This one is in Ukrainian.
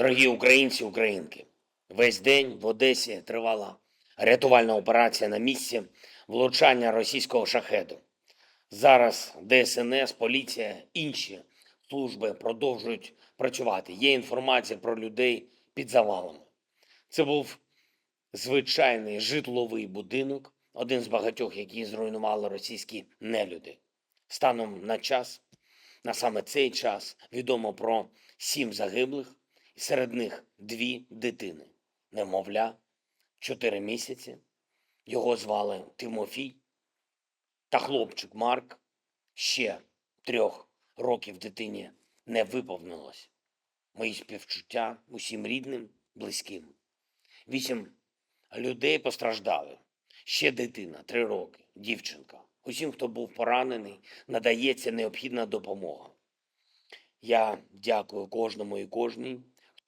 Дорогі українці, українки, весь день в Одесі тривала рятувальна операція на місці влучання російського шахеду. Зараз ДСНС, поліція, інші служби продовжують працювати. Є інформація про людей під завалами. Це був звичайний житловий будинок, один з багатьох, які зруйнували російські нелюди. Станом на час, на саме цей час, відомо про сім загиблих, серед них дві дитини. Немовля, чотири місяці. Його звали Тимофій та хлопчик Марк. Ще трьох років дитині не виповнилось. Мої співчуття усім рідним, близьким. Вісім людей постраждали. Ще дитина, три роки, дівчинка. Усім, хто був поранений, надається необхідна допомога. Я дякую кожному і кожній,